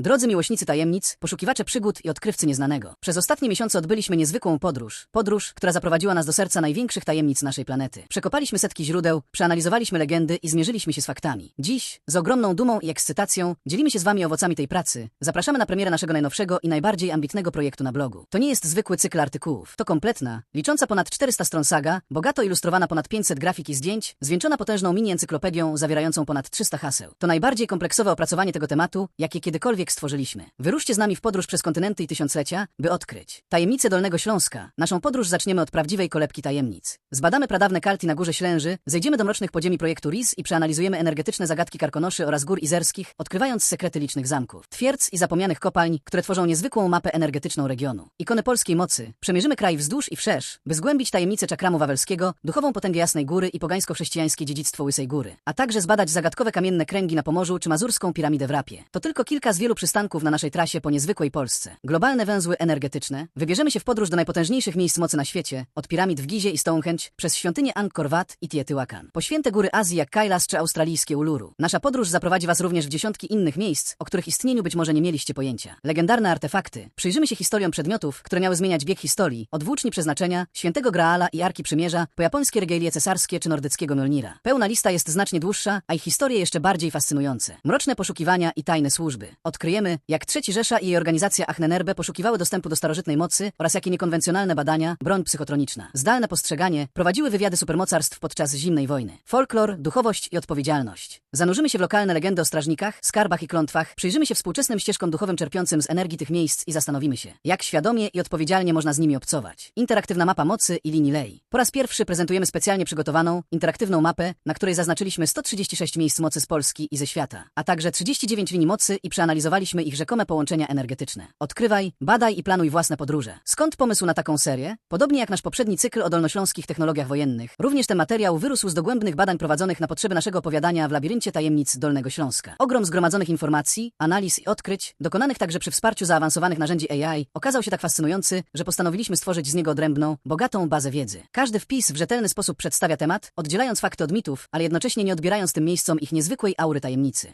Drodzy miłośnicy tajemnic, poszukiwacze przygód i odkrywcy nieznanego. Przez ostatnie miesiące odbyliśmy niezwykłą podróż. Podróż, która zaprowadziła nas do serca największych tajemnic naszej planety. Przekopaliśmy setki źródeł, przeanalizowaliśmy legendy i zmierzyliśmy się z faktami. Dziś, z ogromną dumą i ekscytacją, dzielimy się z wami owocami tej pracy. Zapraszamy na premierę naszego najnowszego i najbardziej ambitnego projektu na blogu. To nie jest zwykły cykl artykułów. To kompletna, licząca ponad 400 stron saga, bogato ilustrowana ponad 500 grafik i zdjęć, zwieńczona potężną mini-encyklopedią zawierającą ponad 300 haseł. To najbardziej kompleksowe opracowanie tego tematu, jakie kiedykolwiek stworzyliśmy. Wyruszcie z nami w podróż przez kontynenty i tysiąclecia, by odkryć tajemnice Dolnego Śląska. Naszą podróż zaczniemy od prawdziwej kolebki tajemnic. Zbadamy pradawne kalki na Górze Ślęży, zejdziemy do mrocznych podziemi projektu RIS i przeanalizujemy energetyczne zagadki Karkonoszy oraz Gór Izerskich, odkrywając sekrety licznych zamków, twierdz i zapomnianych kopalń, które tworzą niezwykłą mapę energetyczną regionu. Ikony polskiej mocy. Przemierzymy kraj wzdłuż i wszerz, by zgłębić tajemnice czakramu wawelskiego, duchową potęgę Jasnej Góry i pogańsko-chrześcijańskie dziedzictwo Łysej Góry, a także zbadać zagadkowe kamienne kręgi na Pomorzu czy mazurską piramidę w Rapie. To tylko kilka z wielu przystanków na naszej trasie po niezwykłej Polsce. Globalne węzły energetyczne. Wybierzemy się w podróż do najpotężniejszych miejsc mocy na świecie, od piramid w Gizie i Stonehenge, przez świątynię Angkor Wat i Teotihuacan. Po święte góry Azji jak Kailas czy australijskie Uluru. Nasza podróż zaprowadzi was również w dziesiątki innych miejsc, o których istnieniu być może nie mieliście pojęcia. Legendarne artefakty. Przyjrzymy się historiom przedmiotów, które miały zmieniać bieg historii, od włóczni przeznaczenia, świętego Graala i Arki Przymierza, po japońskie regalie cesarskie czy nordyckiego Mjolnira. Pełna lista jest znacznie dłuższa, a ich historie jeszcze bardziej fascynujące. Mroczne poszukiwania i tajne służby. Odkryjemy, jak Trzeci Rzesza i jej organizacja Achnenerbe poszukiwały dostępu do starożytnej mocy oraz jakie niekonwencjonalne badania, broń psychotroniczna, zdalne postrzeganie prowadziły wywiady supermocarstw podczas zimnej wojny. Folklor, duchowość i odpowiedzialność. Zanurzymy się w lokalne legendy o strażnikach, skarbach i klątwach, przyjrzymy się współczesnym ścieżkom duchowym czerpiącym z energii tych miejsc i zastanowimy się, jak świadomie i odpowiedzialnie można z nimi obcować. Interaktywna mapa mocy i linii lei. Po raz pierwszy prezentujemy specjalnie przygotowaną, interaktywną mapę, na której zaznaczyliśmy 136 miejsc mocy z Polski i ze świata, a także 39 linii mocy i przeanalizowaliśmy ich rzekome połączenia energetyczne. Odkrywaj, badaj i planuj własne podróże. Skąd pomysł na taką serię? Podobnie jak nasz poprzedni cykl o dolnośląskich technologiach wojennych, również ten materiał wyrósł z dogłębnych badań prowadzonych na potrzeby naszego opowiadania w labiryncie tajemnic Dolnego Śląska. Ogrom zgromadzonych informacji, analiz i odkryć, dokonanych także przy wsparciu zaawansowanych narzędzi AI, okazał się tak fascynujący, że postanowiliśmy stworzyć z niego odrębną, bogatą bazę wiedzy. Każdy wpis w rzetelny sposób przedstawia temat, oddzielając fakty od mitów, ale jednocześnie nie odbierając tym miejscom ich niezwykłej aury tajemnicy.